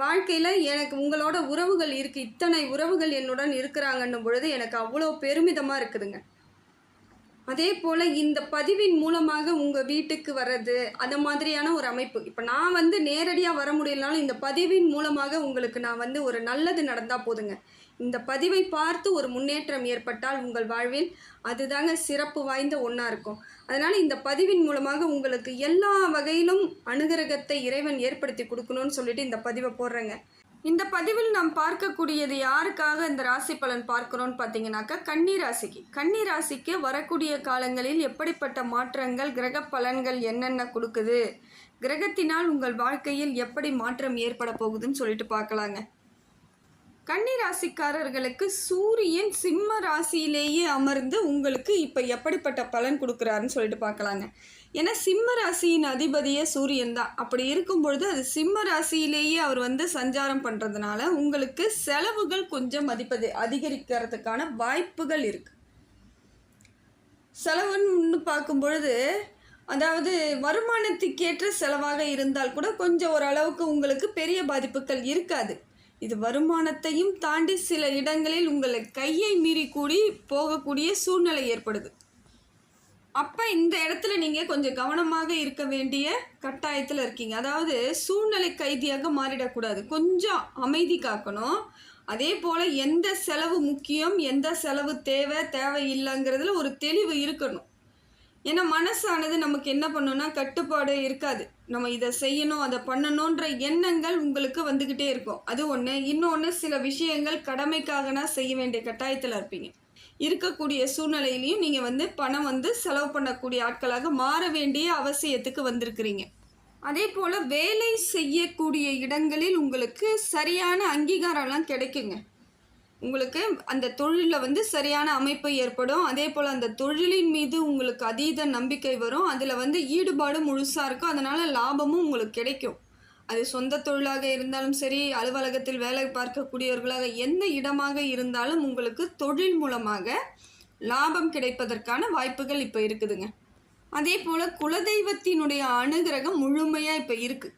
வாழ்க்கையில் எனக்கு உங்களோட உறவுகள் இருக்குது இத்தனை உறவுகள் என்னுடன் இருக்கிறாங்கன்னும் பொழுது எனக்கு அவ்வளோ பெருமிதமாக இருக்குதுங்க. அதே போல் இந்த பதிவின் மூலமாக உங்கள் வீட்டுக்கு வர்றது அந்த மாதிரியான ஒரு அமைப்பு. இப்போ நான் வந்து நேரடியாக வர முடியலனாலும் இந்த பதிவின் மூலமாக உங்களுக்கு நான் வந்து ஒரு நல்லது நடந்தால் போதுங்க. இந்த பதிவை பார்த்து ஒரு முன்னேற்றம் ஏற்பட்டால் உங்கள் வாழ்வில் அதுதாங்க சிறப்பு வாய்ந்த ஒன்றா இருக்கும். அதனால் இந்த பதிவின் மூலமாக உங்களுக்கு எல்லா வகையிலும் அனுகிரகத்தை இறைவன் ஏற்படுத்தி கொடுக்கணும்னு சொல்லிட்டு இந்த பதிவை போடுறேங்க. இந்த பதிவில் நாம் பார்க்கக்கூடியது யாருக்காக இந்த ராசி பலன் பார்க்கிறோம்னு பார்த்தீங்கன்னாக்கா கன்னி ராசிக்கு. கன்னி ராசிக்கு வரக்கூடிய காலங்களில் எப்படிப்பட்ட மாற்றங்கள் கிரக பலன்கள் என்னென்ன கொடுக்குது? கிரகத்தினால் உங்கள் வாழ்க்கையில் எப்படி மாற்றம் ஏற்பட போகுதுன்னு சொல்லிட்டு பார்க்கலாங்க. கன்னிராசிக்காரர்களுக்கு சூரியன் சிம்ம ராசியிலேயே அமர்ந்து உங்களுக்கு இப்போ எப்படிப்பட்ட பலன் கொடுக்குறாருன்னு சொல்லிட்டு பார்க்கலாங்க. ஏன்னா சிம்ம ராசியின் அதிபதியே சூரியன் தான். அப்படி இருக்கும் பொழுது அது சிம்ம ராசியிலேயே அவர் வந்து சஞ்சாரம் பண்ணுறதுனால உங்களுக்கு செலவுகள் கொஞ்சம் மதிப்பது அதிகரிக்கிறதுக்கான வாய்ப்புகள் இருக்குது செலவுன்னு பார்க்கும் பொழுது அதாவது வருமானத்துக்கேற்ற செலவாக இருந்தால் கூட கொஞ்சம் ஓரளவுக்கு உங்களுக்கு பெரிய பாதிப்புகள் இருக்காது. இது வருமானத்தையும் தாண்டி சில இடங்களில் உங்களை கையை மீறி கூடி போகக்கூடிய சூழ்நிலை ஏற்படுது. அப்போ இந்த இடத்துல நீங்கள் கொஞ்சம் கவனமாக இருக்க வேண்டிய கட்டாயத்தில் இருக்கீங்க. அதாவது சூழ்நிலை கைதியாக மாறிடக்கூடாது. கொஞ்சம் அமைதி காக்கணும். அதே போல் எந்த செலவு முக்கியம் எந்த செலவு தேவை தேவை இல்லைங்கிறதுல ஒரு தெளிவு இருக்கணும். ஏன்னா மனசானது நமக்கு என்ன பண்ணுன்னா கட்டுப்பாடு இருக்காது. நம்ம இதை செய்யணும் அதை பண்ணணுன்ற எண்ணங்கள் உங்களுக்கு வந்துக்கிட்டே இருக்கும். அது ஒன்று இன்னொன்று சில விஷயங்கள் கடமைக்காகனா செய்ய வேண்டிய கட்டாயத்தில் இருப்பீங்க. இருக்கக்கூடிய சூழ்நிலையிலையும் நீங்கள் வந்து பணம் வந்து செலவு பண்ணக்கூடிய ஆட்களாக மாற வேண்டிய அவசியத்துக்கு வந்திருக்கிறீங்க. அதே போல் வேலை செய்யக்கூடிய இடங்களில் உங்களுக்கு சரியான அங்கீகாரம்லாம் கிடைக்குங்க. உங்களுக்கு அந்த தொழிலில் வந்து சரியான அமைப்பு ஏற்படும். அதே போல் அந்த தொழிலின் மீது உங்களுக்கு அதீத நம்பிக்கை வரும். அதில் வந்து ஈடுபாடு முழுசாக இருக்கும். அதனால் லாபமும் உங்களுக்கு கிடைக்கும். அது சொந்த தொழிலாக இருந்தாலும் சரி அலுவலகத்தில் வேலை பார்க்கக்கூடியவர்களாக எந்த இடமாக இருந்தாலும் உங்களுக்கு தொழில் மூலமாக லாபம் கிடைப்பதற்கான வாய்ப்புகள் இப்போ இருக்குதுங்க. அதே போல் குலதெய்வத்தினுடைய அனுகிரகம் முழுமையாக இப்போ இருக்குது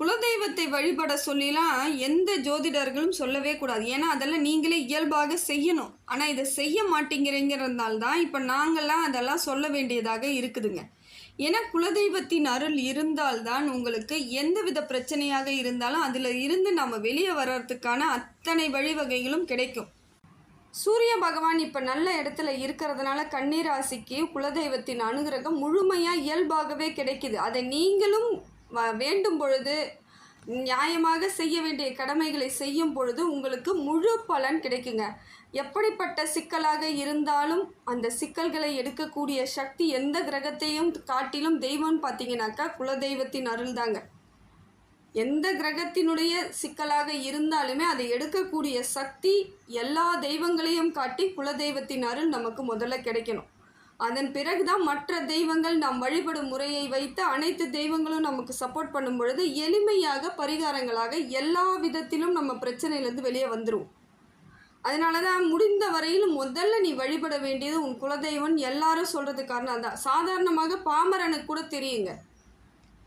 குலதெய்வத்தை வழிபட சொல்லிலாம் எந்த ஜோதிடர்களும் சொல்லவே கூடாது. ஏன்னா அதெல்லாம் நீங்களே இயல்பாக செய்யணும். ஆனால் இதை செய்ய மாட்டேங்கிறீங்கிறதுனால தான் இப்போ நாங்கள்லாம் அதெல்லாம் சொல்ல வேண்டியதாக இருக்குதுங்க. ஏன்னா குலதெய்வத்தின் அருள் இருந்தால்தான் உங்களுக்கு எந்தவித பிரச்சனையாக இருந்தாலும் அதில் இருந்து நம்ம வெளியே வர்றதுக்கான அத்தனை வழிவகைகளும் கிடைக்கும். சூரிய பகவான் இப்போ நல்ல இடத்துல இருக்கிறதுனால கண்ணீராசிக்கு குலதெய்வத்தின் அனுகிரகம் முழுமையாக இயல்பாகவே கிடைக்குது. அதை நீங்களும் வேண்டும் பொழுது நியாயமாக செய்ய வேண்டிய கடமைகளை செய்யும் பொழுது உங்களுக்கு முழு பலன் கிடைக்குங்க. எப்படிப்பட்ட சிக்கலாக இருந்தாலும் அந்த சிக்கல்களை எடுக்கக்கூடிய சக்தி எந்த கிரகத்தையும் காட்டிலும் தெய்வம்னு பார்த்தீங்கன்னாக்கா குலதெய்வத்தின் அருள் தாங்க. எந்த கிரகத்தினுடைய சிக்கலாக இருந்தாலுமே அதை எடுக்கக்கூடிய சக்தி எல்லா தெய்வங்களையும் காட்டி குலதெய்வத்தின் அருள் நமக்கு முதல்ல கிடைக்கணும். அதன் பிறகுதான் மற்ற தெய்வங்கள் நாம் வழிபடும் முறையை வைத்து அனைத்து தெய்வங்களும் நமக்கு சப்போர்ட் பண்ணும் பொழுது எளிமையாக பரிகாரங்களாக எல்லா விதத்திலும் நம்ம பிரச்சனையிலேருந்து வெளியே வந்துடும் அதனால தான் முடிந்த வரையிலும் முதல்ல நீ வழிபட வேண்டியது உன் குலதெய்வம் எல்லாரும் சொல்கிறது காரணம் அதான். சாதாரணமாக பாமரனுக்கு கூட தெரியுங்க.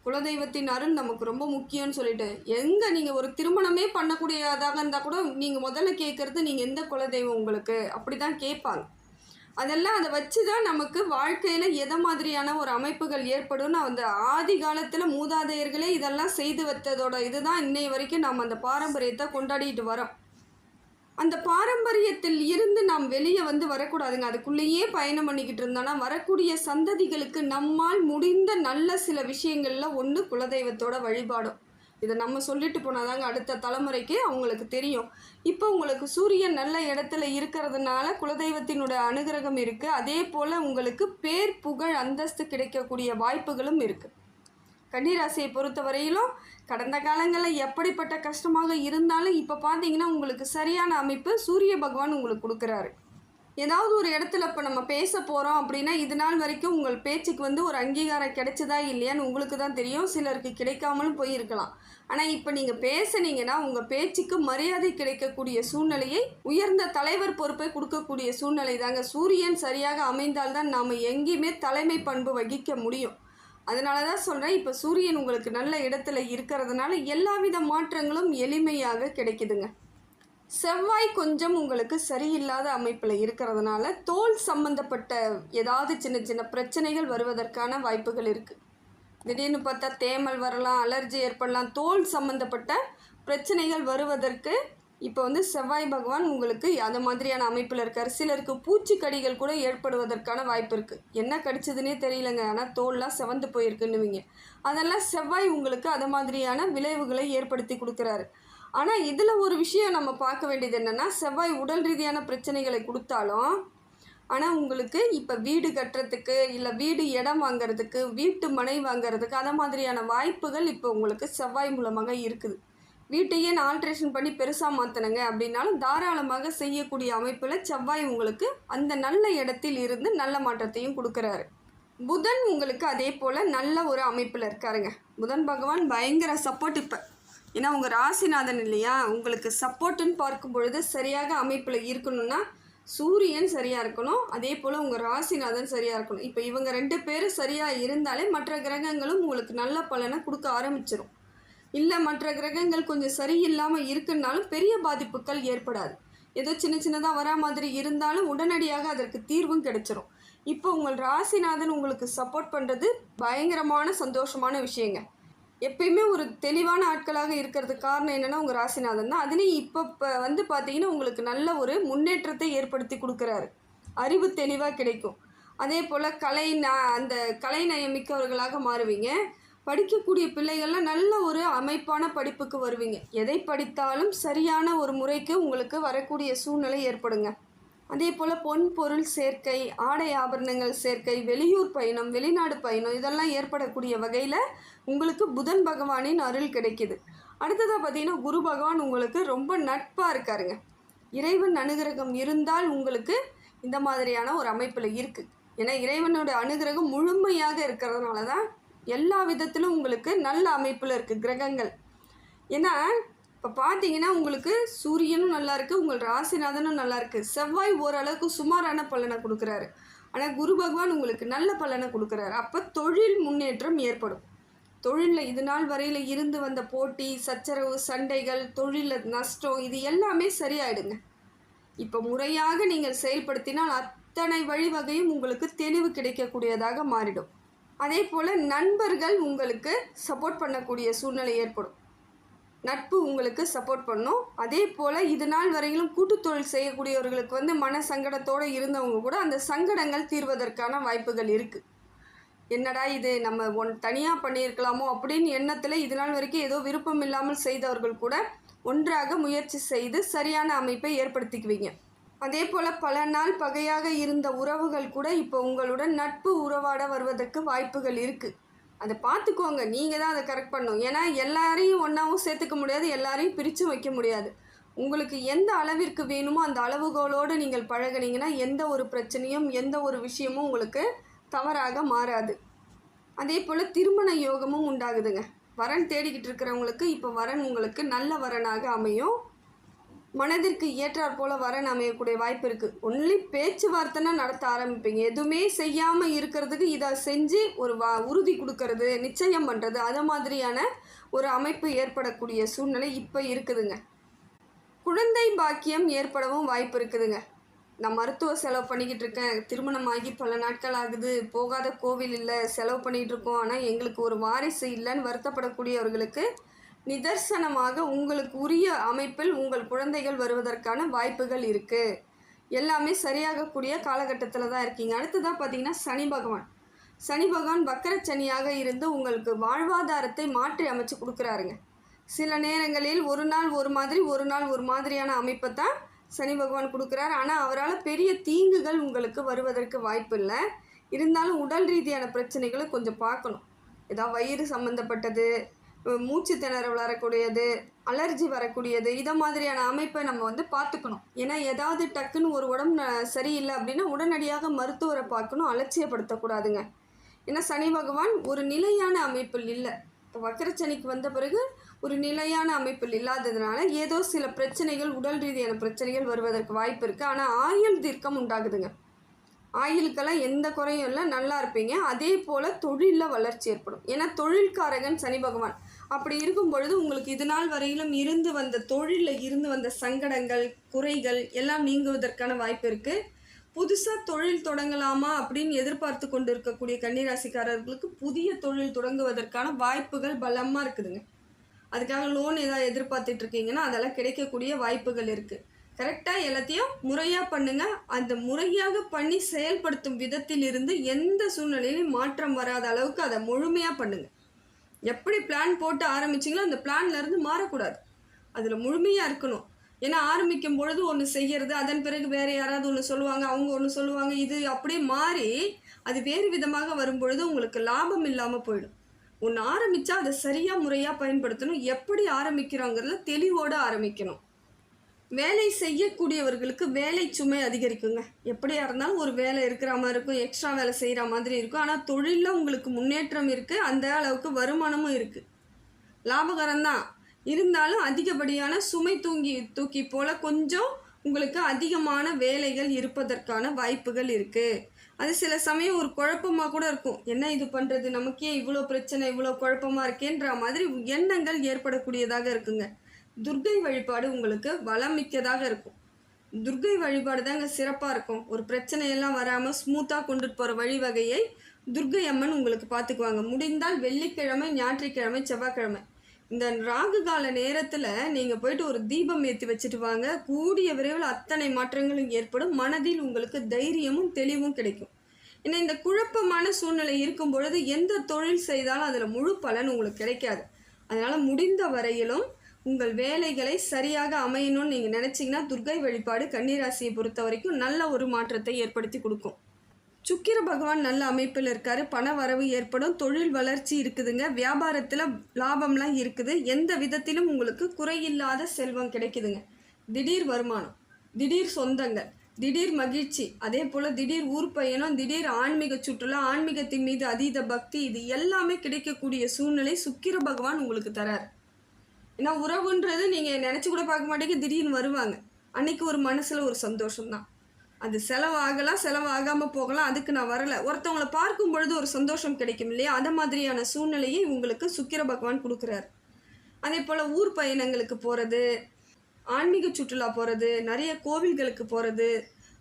குலதெய்வத்தின் அருள் நமக்கு ரொம்ப முக்கியம்னு சொல்லிட்டு. எங்கே நீங்கள் ஒரு திருமணமே பண்ணக்கூடியதாக இருந்தால் கூட நீங்கள் முதல்ல கேட்குறது நீங்கள் எந்த குலதெய்வம் உங்களுக்கு? அப்படி தான் கேட்பாங்க. அதெல்லாம் அதை வச்சு தான் நமக்கு வாழ்க்கையில் எதை மாதிரியான ஒரு அமைப்புகள் ஏற்படும்னு அந்த ஆதி காலத்தில் மூதாதையர்களே இதெல்லாம் செய்து வைத்ததோட இதுதான் இன்னைய வரைக்கும் நாம் அந்த பாரம்பரியத்தை கொண்டாடிட்டு வரோம். அந்த பாரம்பரியத்தில் இருந்து நாம் வெளியே வந்து வரக்கூடாதுங்க. அதுக்குள்ளேயே பயணம் பண்ணிக்கிட்டு இருந்தோன்னா வரக்கூடிய சந்ததிகளுக்கு நம்மால் முடிந்த நல்ல சில விஷயங்களில் ஒன்று குலதெய்வத்தோட வழிபாடும். இதை நம்ம சொல்லிட்டு போனாதாங்க அடுத்த தலைமுறைக்கு அவங்களுக்கு தெரியும். இப்போ உங்களுக்கு சூரியன் நல்ல இடத்துல இருக்கிறதுனால குலதெய்வத்தினுடைய அனுகிரகம் இருக்குது அதே போல் உங்களுக்கு பேர் புகழ் அந்தஸ்து கிடைக்கக்கூடிய வாய்ப்புகளும் இருக்குது கன்னிராசியை பொறுத்த வரையிலும் கடந்த காலங்களில் எப்படிப்பட்ட கஷ்டமாக இருந்தாலும் இப்போ பார்த்தீங்கன்னா உங்களுக்கு சரியான அமைப்பு சூரிய பகவான் உங்களுக்கு கொடுக்குறாரு. ஏதாவது ஒரு இடத்துல இப்போ நம்ம பேச போகிறோம் அப்படின்னா இது நாள் வரைக்கும் உங்கள் பேச்சுக்கு வந்து ஒரு அங்கீகாரம் கிடைச்சதா இல்லையான்னு உங்களுக்கு தான் தெரியும். சிலருக்கு கிடைக்காமலும் போயிருக்கலாம். ஆனால் இப்போ நீங்கள் பேசுனீங்கன்னா உங்கள் பேச்சுக்கு மரியாதை கிடைக்கக்கூடிய சூழ்நிலையை உயர்ந்த தலைவர் பொறுப்பை கொடுக்கக்கூடிய சூழ்நிலை தாங்க. சூரியன் சரியாக அமைந்தால்தான் நாம் எங்கேயுமே தலைமை பண்பு வகிக்க முடியும். அதனால தான் சொல்கிறேன் இப்போ சூரியன் உங்களுக்கு நல்ல இடத்துல இருக்கிறதுனால எல்லாவித மாற்றங்களும் எளிமையாக கிடைக்குதுங்க. செவ்வாய் கொஞ்சம் உங்களுக்கு சரியில்லாத அமைப்பில் இருக்கிறதுனால தோல் சம்பந்தப்பட்ட ஏதாவது சின்ன சின்ன பிரச்சனைகள் வருவதற்கான வாய்ப்புகள் இருக்குது திடீர்னு பார்த்தா தேமல் வரலாம் அலர்ஜி ஏற்படலாம் தோல் சம்பந்தப்பட்ட பிரச்சனைகள் வருவதற்கு இப்போ வந்து செவ்வாய் பகவான் உங்களுக்கு அந்த மாதிரியான அமைப்பில் இருக்கார். சிலருக்கு பூச்சிக்கடிகள் கூட ஏற்படுவதற்கான வாய்ப்பு இருக்குது என்ன கடிச்சதுன்னே தெரியலங்க. ஆனால் தோல்லாம் செவந்து போயிருக்குன்னுவீங்க. அதெல்லாம் செவ்வாய் உங்களுக்கு அது மாதிரியான விளைவுகளை ஏற்படுத்தி கொடுக்குறாரு. ஆனால் இதில் ஒரு விஷயம் நம்ம பார்க்க வேண்டியது என்னென்னா செவ்வாய் உடல் ரீதியான பிரச்சனைகளை கொடுத்தாலும் ஆனால் உங்களுக்கு இப்போ வீடு கட்டுறதுக்கு இல்லை வீடு இடம் வாங்குறதுக்கு வீட்டு மனை வாங்குறதுக்கு அதை மாதிரியான வாய்ப்புகள் இப்போ உங்களுக்கு செவ்வாய் மூலமாக இருக்குது. வீட்டையே நான் ஆல்ட்ரேஷன் பண்ணி பெருசாக மாற்றினங்க அப்படின்னாலும் தாராளமாக செய்யக்கூடிய அமைப்பில் செவ்வாய் உங்களுக்கு அந்த நல்ல இடத்தில் இருந்து நல்ல மாற்றத்தையும் கொடுக்குறாரு. புதன் உங்களுக்கு அதே போல் நல்ல ஒரு அமைப்பில் இருக்காருங்க. புதன் பகவான் பயங்கர சப்போர்ட் இப்போ. ஏன்னா உங்கள் ராசிநாதன் இல்லையா? உங்களுக்கு சப்போர்ட்டுன்னு பார்க்கும் பொழுது சரியாக அமைப்பில் இருக்கணும்னா சூரியன் சரியாக இருக்கணும். அதே போல் உங்கள் ராசிநாதன் சரியாக இருக்கணும். இப்போ இவங்க ரெண்டு பேரும் சரியாக இருந்தாலே மற்ற கிரகங்களும் உங்களுக்கு நல்ல பலனை கொடுக்க ஆரம்பிச்சிடும் இல்லை மற்ற கிரகங்கள் கொஞ்சம் சரியில்லாமல் இருக்குன்னாலும் பெரிய பாதிப்புகள் ஏற்படாது. ஏதோ சின்ன சின்னதாக வரா மாதிரி இருந்தாலும் உடனடியாக அதற்கு தீர்வும் கிடைச்சிரும். இப்போ உங்கள் ராசிநாதன் உங்களுக்கு சப்போர்ட் பண்ணுறது பயங்கரமான சந்தோஷமான விஷயங்க. எப்பயுமே ஒரு தெளிவான ஆட்களாக இருக்கிறதுக்கு காரணம் என்னென்னா உங்கள் ராசிநாதன் தான். அதுலேயும் இப்போ இப்போ வந்து பார்த்தீங்கன்னா உங்களுக்கு நல்ல ஒரு முன்னேற்றத்தை ஏற்படுத்தி கொடுக்குறாரு. அறிவு தெளிவாக கிடைக்கும். அதே போல் கலை ந அந்த கலை நயமிக்கவர்களாக மாறுவீங்க. படிக்கக்கூடிய பிள்ளைகள்லாம் நல்ல ஒரு அமைப்பான படிப்புக்கு வருவீங்க. எதை படித்தாலும் சரியான ஒரு முறைக்கு உங்களுக்கு வரக்கூடிய சூழ்நிலை ஏற்படுங்க. அதே போல் பொன் பொருள் சேர்க்கை ஆடை ஆபரணங்கள் சேர்க்கை வெளியூர் பயணம் வெளிநாடு பயணம் இதெல்லாம் ஏற்படக்கூடிய வகையில் உங்களுக்கு புதன் பகவானின் அருள் கிடைக்கிது. அடுத்ததாக பார்த்தீங்கன்னா குரு பகவான் உங்களுக்கு ரொம்ப நட்பாக இருக்காருங்க. இறைவன் அனுகிரகம் இருந்தால் உங்களுக்கு இந்த மாதிரியான ஒரு அமைப்பில் இருக்குது ஏன்னா இறைவனோட அனுகிரகம் முழுமையாக இருக்கிறதுனால தான் எல்லா விதத்திலும் உங்களுக்கு நல்ல அமைப்பில் இருக்குது கிரகங்கள். ஏன்னா இப்போ பார்த்தீங்கன்னா உங்களுக்கு சூரியனும் நல்லா இருக்குது உங்கள் ராசிநாதனும் நல்லா இருக்குது செவ்வாய் ஓரளவுக்கு சுமாரான பலனை கொடுக்குறாரு. ஆனால் குரு பகவான் உங்களுக்கு நல்ல பலனை கொடுக்குறாரு. அப்போ தொழில் முன்னேற்றம் ஏற்படும். தொழிலில் இது நாள் வரையில் இருந்து வந்த போட்டி சச்சரவு சண்டைகள் தொழிலில் நஷ்டம் இது எல்லாமே சரியாயிடுங்க. இப்போ முறையாக நீங்கள் செயல்படுத்தினால் அத்தனை வழிவகையும் உங்களுக்கு தெளிவு கிடைக்கக்கூடியதாக மாறிடும். அதே போல் நண்பர்கள் உங்களுக்கு சப்போர்ட் பண்ணக்கூடிய சூழ்நிலை ஏற்படும். நட்பு உங்களுக்கு சப்போர்ட் பண்ணும். அதே போல் இது நாள் வரையிலும் கூட்டுத்தொழில் செய்யக்கூடியவர்களுக்கு வந்து மன சங்கடத்தோடு இருந்தவங்க கூட அந்த சங்கடங்கள் தீர்வதற்கான வாய்ப்புகள் இருக்குது என்னடா இது? நம்ம ஒன் தனியாக பண்ணியிருக்கலாமோ? அப்படின்னு எண்ணத்தில் இது நாள் வரைக்கும் ஏதோ விருப்பம் இல்லாமல் செய்தவர்கள் கூட ஒன்றாக முயற்சி செய்து சரியான அமைப்பை ஏற்படுத்திக்குவீங்க. அதே போல் பல நாள் பகையாக இருந்த உறவுகள் கூட இப்போ உங்களுடன் நட்பு உறவாட வருவதற்கு வாய்ப்புகள் இருக்குது அதை பார்த்துக்கோங்க நீங்கள் தான் அதை கரெக்ட் பண்ணணும். ஏன்னா எல்லாரையும் ஒன்றாவும் சேர்த்துக்க முடியாது எல்லாரையும் பிரித்து வைக்க முடியாது. உங்களுக்கு எந்த அளவிற்கு வேணுமோ அந்த அளவுகளோடு நீங்கள் பழகினீங்கன்னா எந்த ஒரு பிரச்சனையும் எந்த ஒரு விஷயமும் உங்களுக்கு தவறாக மாறாது. அதே போல் திருமண யோகமும் உண்டாகுதுங்க. வரன் தேடிக்கிட்டு இருக்கிறவங்களுக்கு இப்போ வரன் உங்களுக்கு நல்ல வரனாக அமையும். மனதிற்கு ஏற்றாற் போல வரன் அமையக்கூடிய வாய்ப்பு இருக்குது ஒன்லி பேச்சுவார்த்தைனா நடத்த ஆரம்பிப்பீங்க. எதுவுமே செய்யாமல் இருக்கிறதுக்கு இதை செஞ்சு ஒரு வா உறுதி கொடுக்கறது நிச்சயம் பண்ணுறது அது மாதிரியான ஒரு அமைப்பு ஏற்படக்கூடிய சூழ்நிலை இப்போ இருக்குதுங்க. குழந்தை பாக்கியம் ஏற்படவும் வாய்ப்பு இருக்குதுங்க. நான் மருத்துவ செலவு பண்ணிக்கிட்டு இருக்கேன். திருமணமாகி பல நாட்கள் ஆகுது. போகாத கோவில் இல்லை செலவு பண்ணிகிட்டு இருக்கோம். ஆனால் எங்களுக்கு ஒரு வாரிசு இல்லைன்னு வருத்தப்படக்கூடியவர்களுக்கு நிதர்சனமாக உங்களுக்கு உரிய அமைப்பில் உங்கள் குழந்தைகள் வருவதற்கான வாய்ப்புகள் இருக்குது எல்லாமே சரியாகக்கூடிய காலகட்டத்தில் தான் இருக்கீங்க. அடுத்ததாக பார்த்தீங்கன்னா சனி பகவான். சனி பகவான் வக்கர சனியாக இருந்து உங்களுக்கு வாழ்வாதாரத்தை மாற்றி அமைச்சு கொடுக்குறாருங்க. சில நேரங்களில் ஒரு நாள் ஒரு மாதிரி ஒரு நாள் ஒரு மாதிரியான அமைப்பை தான் சனி பகவான் கொடுக்குறாரு. ஆனால் அவரால் பெரிய தீங்குகள் உங்களுக்கு வருவதற்கு வாய்ப்பு இல்லை. இருந்தாலும் உடல் ரீதியான பிரச்சனைகளை கொஞ்சம் பார்க்கணும். ஏதாவது வயிறு சம்மந்தப்பட்டது மூச்சு திணறல் வரக்கூடியது அலர்ஜி வரக்கூடியது இதை மாதிரியான அமைப்பை நம்ம வந்து பார்த்துக்கணும். ஏன்னா ஏதாவது டக்குன்னு ஒரு உடம்பு சரியில்லை அப்படின்னா உடனடியாக மருத்துவரை பார்க்கணும் அலட்சியப்படுத்தக்கூடாதுங்க. ஏன்னா சனி பகவான் ஒரு நிலையான அமைப்பில் இல்லை. இப்போ வக்கரச்சனிக்கு வந்த பிறகு ஒரு நிலையான அமைப்பில் இல்லாததுனால ஏதோ சில பிரச்சனைகள் உடல் ரீதியான பிரச்சனைகள் வருவதற்கு வாய்ப்பு இருக்குது ஆனால் ஆயுள் தீர்க்கம் உண்டாகுதுங்க. ஆயுளுக்கெல்லாம் எந்த குறையும் இல்லை. நல்லா இருப்பீங்க. அதே போல் தொழிலில் வளர்ச்சி ஏற்படும். ஏன்னா தொழில்காரகன் சனி பகவான். அப்படி இருக்கும் பொழுது உங்களுக்கு இது நாள் வரையிலும் இருந்து வந்த தொழிலில் இருந்து வந்த சங்கடங்கள் குறைகள் எல்லாம் நீங்குவதற்கான வாய்ப்பு இருக்குது புதுசாக தொழில் தொடங்கலாமா அப்படின்னு எதிர்பார்த்து கொண்டு இருக்கக்கூடிய கன்னிராசிக்காரர்களுக்கு புதிய தொழில் தொடங்குவதற்கான வாய்ப்புகள் பலமாக இருக்குதுங்க. அதுக்காக லோன் ஏதாவது எதிர்பார்த்துட்டு இருக்கீங்கன்னா அதெல்லாம் கிடைக்கக்கூடிய வாய்ப்புகள் இருக்குது கரெக்டாக எல்லாத்தையும் முறையாக பண்ணுங்கள் அந்த முறையாக பண்ணி செயல்படுத்தும் விதத்தில் இருந்து எந்த சூழ்நிலையிலும் மாற்றம் வராத அளவுக்கு அதை முழுமையாக பண்ணுங்கள் எப்படி பிளான் போட்டு ஆரம்பிச்சிங்களோ அந்த பிளான்லேருந்து மாறக்கூடாது. அதில் முழுமையாக இருக்கணும். ஏன்னா ஆரம்பிக்கும் பொழுது ஒன்று செய்கிறது அதன் பிறகு வேறு யாராவது ஒன்று சொல்லுவாங்க அவங்க ஒன்று சொல்லுவாங்க இது அப்படியே மாறி அது வேறு விதமாக வரும்பொழுது உங்களுக்கு லாபம் இல்லாமல் போயிடும். ஒன்று ஆரம்பித்தா அதை சரியாக முறையாக பயன்படுத்தணும். எப்படி ஆரம்பிக்கிறோங்கிறத தெளிவோடு ஆரம்பிக்கணும். வேலை செய்யக்கூடியவர்களுக்கு வேலை சுமை அதிகரிக்குங்க. எப்படியா இருந்தாலும் ஒரு வேலை இருக்கிற மாதிரி இருக்கும் எக்ஸ்ட்ரா வேலை செய்கிற மாதிரி இருக்கும். ஆனால் தொழிலில் உங்களுக்கு முன்னேற்றம் இருக்குது அந்த அளவுக்கு வருமானமும் இருக்குது லாபகரம்தான் இருந்தாலும் அதிகப்படியான சுமை தூங்கி தூக்கி போல் கொஞ்சம் உங்களுக்கு அதிகமான வேலைகள் இருப்பதற்கான வாய்ப்புகள் இருக்குது அது சில சமயம் ஒரு குழப்பமாக கூட இருக்கும். என்ன இது பண்ணுறது நமக்கே இவ்வளோ பிரச்சனை இவ்வளோ குழப்பமாக இருக்கேன்ற மாதிரி எண்ணங்கள் ஏற்படக்கூடியதாக இருக்குங்க. துர்க்கை வழிபாடு உங்களுக்கு வளமிக்கதாக இருக்கும். துர்க்கை வழிபாடு தாங்க சிறப்பாக இருக்கும். ஒரு பிரச்சனையெல்லாம் வராமல் ஸ்மூத்தாக கொண்டுட்டு போகிற வழிவகையை துர்க்கை அம்மன் உங்களுக்கு பார்த்துக்குவாங்க. முடிந்தால் வெள்ளிக்கிழமை ஞாயிற்றுக்கிழமை செவ்வாய்க்கிழமை. இந்த ராகு கால நேரத்தில் நீங்கள் போயிட்டு ஒரு தீபம் ஏற்றி வச்சுட்டு வாங்க. கூடிய விரைவில் அத்தனை மாற்றங்களும் ஏற்படும். மனதில் உங்களுக்கு தைரியமும் தெளிவும் கிடைக்கும். ஏன்னா இந்த குழப்பமான சூழ்நிலை இருக்கும் பொழுது எந்த தொழில் செய்தாலும் அதில் முழு பலன் உங்களுக்கு கிடைக்காது. அதனால் முடிந்த வரையிலும் உங்கள் வேலைகளை சரியாக அமையணும்னு நீங்கள் நினச்சிங்கன்னா துர்க்கை வழிபாடு கன்னிராசியை பொறுத்த வரைக்கும் நல்ல ஒரு மாற்றத்தை ஏற்படுத்தி கொடுக்கும். சுக்கிர பகவான் நல்ல அமைப்பில் இருக்காரு. பண வரவு ஏற்படும். தொழில் வளர்ச்சி இருக்குதுங்க. வியாபாரத்தில் லாபம்லாம் இருக்குது. எந்த விதத்திலும் உங்களுக்கு குறையில்லாத செல்வம் கிடைக்குதுங்க. திடீர் வருமானம் திடீர் சொந்தங்கள் திடீர் மகிழ்ச்சி. அதே போல் திடீர் ஊர் பயணம் திடீர் ஆன்மீக சுற்றுலா ஆன்மீகத்தின் மீது அதீத பக்தி இது எல்லாமே கிடைக்கக்கூடிய சூழ்நிலை சுக்கிர பகவான் உங்களுக்கு தரார். ஏன்னா உறவுன்றது நீங்கள் நினச்சி கூட பார்க்க மாட்டேங்க திடீர்னு வருவாங்க. அன்றைக்கி ஒரு மனசில் ஒரு சந்தோஷம்தான். அது செலவாகலாம் செலவாகாமல் போகலாம் அதுக்கு நான் வரலை. ஒருத்தவங்கள பார்க்கும் பொழுது ஒரு சந்தோஷம் கிடைக்கும் இல்லையா? அந்த மாதிரியான சூழ்நிலையை உங்களுக்கு சுக்கிர பகவான் கொடுக்குறாரு. அதே போல் ஊர் பயணங்களுக்கு போகிறது ஆன்மீக சுற்றுலா போகிறது நிறைய கோவில்களுக்கு போகிறது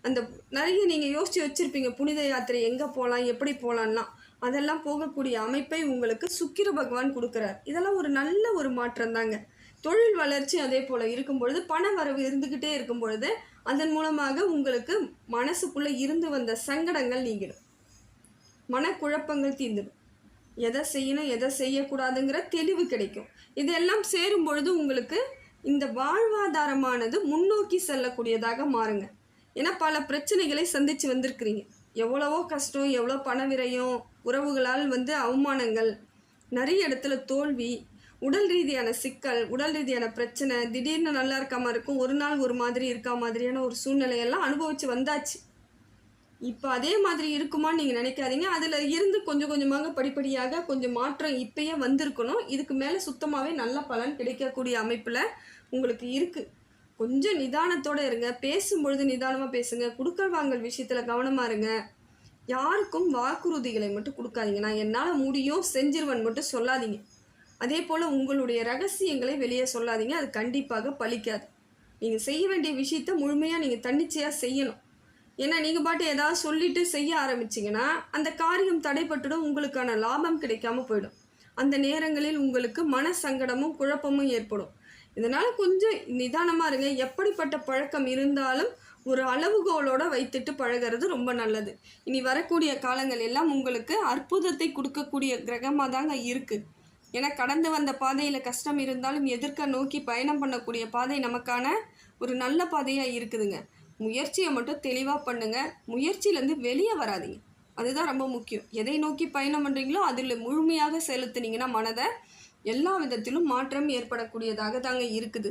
அந்த நிறைய நீங்கள் யோசித்து வச்சுருப்பீங்க. புனித யாத்திரை எங்கே போகலாம் எப்படி போகலான்லாம் அதெல்லாம் போகக்கூடிய அமைப்பை உங்களுக்கு சுக்கிர பகவான் கொடுக்குறார். இதெல்லாம் ஒரு நல்ல ஒரு மாற்றம் தாங்க. தொழில் வளர்ச்சி அதே போல் இருக்கும் பொழுது பண வரவு இருந்துக்கிட்டே இருக்கும் பொழுது அதன் மூலமாக உங்களுக்கு மனசுக்குள்ளே இருந்து வந்த சங்கடங்கள் நீங்கிடும். மனக்குழப்பங்கள் தீர்ந்துடும். எதை செய்யணும் எதை செய்யக்கூடாதுங்கிற தெளிவு கிடைக்கும். இதெல்லாம் சேரும் பொழுது உங்களுக்கு இந்த வாழ்வாதாரமானது முன்னோக்கி செல்லக்கூடியதாக மாறுங்க. ஏன்னா பல பிரச்சனைகளை சந்தித்து வந்திருக்கிறீங்க. எவ்வளவோ கஷ்டம் எவ்வளோ பண விரயம் உறவுகளால் வந்து அவமானங்கள். நிறைய இடத்துல தோல்வி உடல் ரீதியான சிக்கல் உடல் ரீதியான பிரச்சனை திடீர்னு நல்லா இருக்காம இருக்கும் ஒரு நாள் ஒரு மாதிரி இருக்கா மாதிரியான ஒரு சூழ்நிலையெல்லாம் அனுபவிச்சு வந்தாச்சு. இப்போ அதே மாதிரி இருக்குமான்னு நீங்கள் நினைக்காதீங்க. அதில் இருந்து கொஞ்சம் கொஞ்சமாக படிப்படியாக கொஞ்சம் மாற்றம் இப்பயே வந்திருக்கணும். இதுக்கு மேலே சுத்தமாகவே நல்ல பலன் கிடைக்கக்கூடிய அமைப்பில் உங்களுக்கு இருக்குது கொஞ்சம் நிதானத்தோடு இருங்க. பேசும்பொழுது நிதானமாக பேசுங்க. குடுக்கல் வாங்கல் விஷயத்தில் கவனமாக இருங்க. யாருக்கும் வாக்குறுதிகளை மட்டும் கொடுக்காதீங்க. நான் என்னால் முடியும் செஞ்சிருவன் மட்டும் சொல்லாதீங்க. அதே போல் உங்களுடைய ரகசியங்களை வெளியே சொல்லாதீங்க. அது கண்டிப்பாக பலிக்காது நீங்கள் செய்ய வேண்டிய விஷயத்த முழுமையாக நீங்கள் தன்னிச்சையாக செய்யணும். ஏன்னா நீங்கள் பாட்டு ஏதாவது சொல்லிட்டு செய்ய ஆரம்பிச்சிங்கன்னா அந்த காரியம் தடைப்பட்டுடும் உங்களுக்கான லாபம் கிடைக்காம போயிடும். அந்த நேரங்களில் உங்களுக்கு மன சங்கடமும் குழப்பமும் ஏற்படும். இதனால் கொஞ்சம் நிதானமாக இருங்க. எப்படிப்பட்ட பழக்கம் இருந்தாலும் ஒரு அளவுகோலோடு வைத்துட்டு பழகிறது ரொம்ப நல்லது. இனி வரக்கூடிய காலங்கள் எல்லாம் உங்களுக்கு அற்புதத்தை கொடுக்கக்கூடிய கிரகமாக தாங்க இருக்குது ஏன்னா கடந்து வந்த பாதையில் கஷ்டம் இருந்தாலும் எதிர்க்க நோக்கி பயணம் பண்ணக்கூடிய பாதை நமக்கான ஒரு நல்ல பாதையாக இருக்குதுங்க. முயற்சியை மட்டும் தெளிவாக பண்ணுங்கள் முயற்சியிலேருந்து வெளியே வராதீங்க. அதுதான் ரொம்ப முக்கியம். எதை நோக்கி பயணம் பண்ணுறீங்களோ அதில் முழுமையாக செலுத்துனீங்கன்னா மனதை எல்லா விதத்திலும் மாற்றம் ஏற்படக்கூடியதாக தாங்க இருக்குது.